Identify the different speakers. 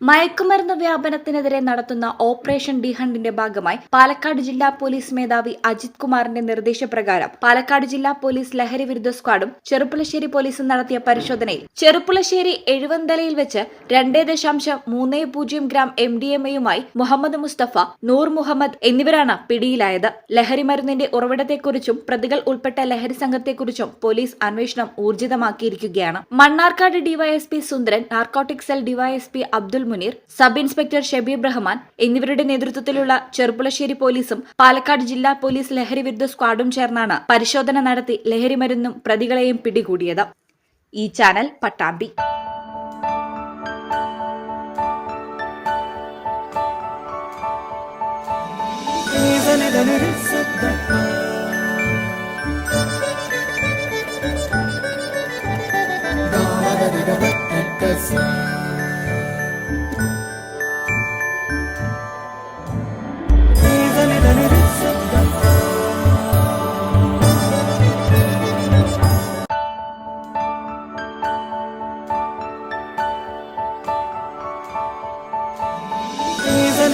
Speaker 1: മയക്കുമരുന്ന് വ്യാപനത്തിനെതിരെ നടത്തുന്ന ഓപ്പറേഷൻ ഡിഹണ്ടിന്റെ ഭാഗമായി പാലക്കാട് ജില്ലാ പോലീസ് മേധാവി അജിത് കുമാറിന്റെ നിർദ്ദേശപ്രകാരം പാലക്കാട് ജില്ലാ പോലീസ് ലഹരി വിരുദ്ധ സ്ക്വാഡും ചെറുപ്പുളശ്ശേരി പോലീസും നടത്തിയ പരിശോധനയിൽ ചെറുപ്പുളശ്ശേരി എഴുവന്തലയിൽ വെച്ച് രണ്ടേ ദശാംശം മൂന്ന് പൂജ്യം ഗ്രാം എം ഡി എം എയുമായി മുഹമ്മദ് മുസ്തഫ നൂർ മുഹമ്മദ് എന്നിവരാണ് പിടിയിലായത്. ലഹരി മരുന്നിന്റെ ഉറവിടത്തെക്കുറിച്ചും പ്രതികൾ ഉൾപ്പെട്ട ലഹരി സംഘത്തെക്കുറിച്ചും പോലീസ് അന്വേഷണം ഊർജിതമാക്കിയിരിക്കുകയാണ്. Mannarkkad DYSP Sundaran narcotic cell DYSP Abdul Muneer sub inspector Shabeeb Rahman എന്നിവരുടെ നേതൃത്വത്തിലുള്ള ചെറുപ്പുളശ്ശേരി പോലീസും പാലക്കാട് ജില്ലാ പോലീസ് ലഹരി വിരുദ്ധ സ്ക്വാഡും ചേർന്നാണ് പരിശോധന നടത്തി ലഹരി മരുന്നും പ്രതികളെയും പിടികൂടിയത്. ഈ channel Pattambi.